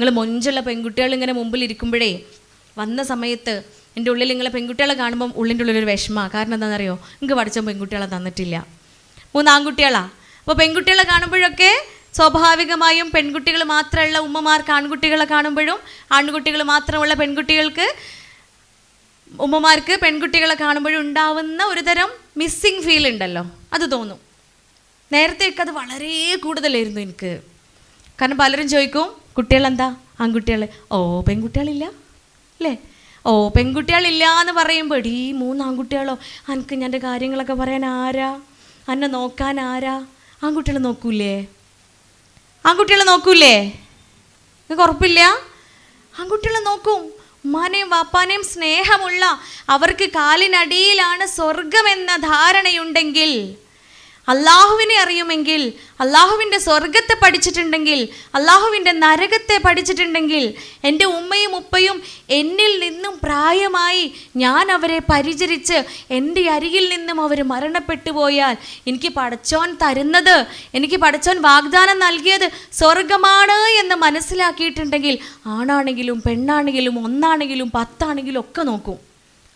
നിങ്ങൾ മൊഞ്ചുള്ള പെൺകുട്ടികൾ ഇങ്ങനെ മുമ്പിൽ ഇരിക്കുമ്പോഴേ വന്ന സമയത്ത് എന്റെ ഉള്ളിൽ നിങ്ങളെ പെൺകുട്ടികളെ കാണുമ്പം ഉള്ളിന്റെ ഉള്ളിലൊരു വിഷമമാണ് കാരണം എന്താണെന്നറിയോ? നിങ്ങൾക്ക് പഠിച്ച പെൺകുട്ടികളെ തന്നിട്ടില്ല. മൂന്ന് ആൺകുട്ടികളാ. അപ്പോൾ പെൺകുട്ടികളെ കാണുമ്പോഴൊക്കെ സ്വാഭാവികമായും പെൺകുട്ടികൾ മാത്രമുള്ള ഉമ്മമാർക്ക് ആൺകുട്ടികളെ കാണുമ്പോഴും ആൺകുട്ടികൾ മാത്രമുള്ള പെൺകുട്ടികൾക്ക് ഉമ്മമാർക്ക് പെൺകുട്ടികളെ കാണുമ്പോഴും ഉണ്ടാവുന്ന ഒരു തരം മിസ്സിങ് ഫീൽ ഉണ്ടല്ലോ. അത് തോന്നും. നേരത്തെയൊക്കെ അത് വളരെ കൂടുതലായിരുന്നു എനിക്ക്. കാരണം പലരും ചോദിക്കും കുട്ടികളെന്താ? ആൺകുട്ടികൾ ഓ പെൺകുട്ടികളില്ല? അല്ലേ? ഓ പെൺകുട്ടികളില്ല എന്ന് പറയുമ്പോൾ ഈ മൂന്ന് ആൺകുട്ടികളോ? എനിക്ക് ഞാൻ എന്റെ കാര്യങ്ങളൊക്കെ പറയാൻ ആരാ? എന്നെ നോക്കാൻ ആരാ? ആൺകുട്ടികൾ നോക്കൂലേ? ആൺകുട്ടികൾ നോക്കൂലേ? നിങ്ങൾക്ക് ഉറപ്പില്ല? ആൺകുട്ടികൾ നോക്കും. ഉമ്മാനെയും വാപ്പാനെയും സ്നേഹമുള്ള അവർക്ക് കാലിനടിയിലാണ് സ്വർഗമെന്ന ധാരണയുണ്ടെങ്കിൽ അള്ളാഹുവിനെ അറിയുമെങ്കിൽ അള്ളാഹുവിന്റെ സ്വർഗത്തെ പഠിച്ചിട്ടുണ്ടെങ്കിൽ അള്ളാഹുവിന്റെ നരകത്തെ പഠിച്ചിട്ടുണ്ടെങ്കിൽ എന്റെ ഉമ്മയും ഉപ്പയും എന്നിൽ നിന്നും പ്രായമായി ഞാൻ അവരെ പരിചരിച്ച് എന്റെ അരികിൽ നിന്നും അവർ മരണപ്പെട്ടു പോയാൽ എനിക്ക് പടച്ചോൻ തരുന്നത് എനിക്ക് പടച്ചോൻ വാഗ്ദാനം നൽകിയത് സ്വർഗമാണ് എന്ന് മനസ്സിലാക്കിയിട്ടുണ്ടെങ്കിൽ ആണാണെങ്കിലും പെണ്ണാണെങ്കിലും ഒന്നാണെങ്കിലും പത്താണെങ്കിലും ഒക്കെ നോക്കും.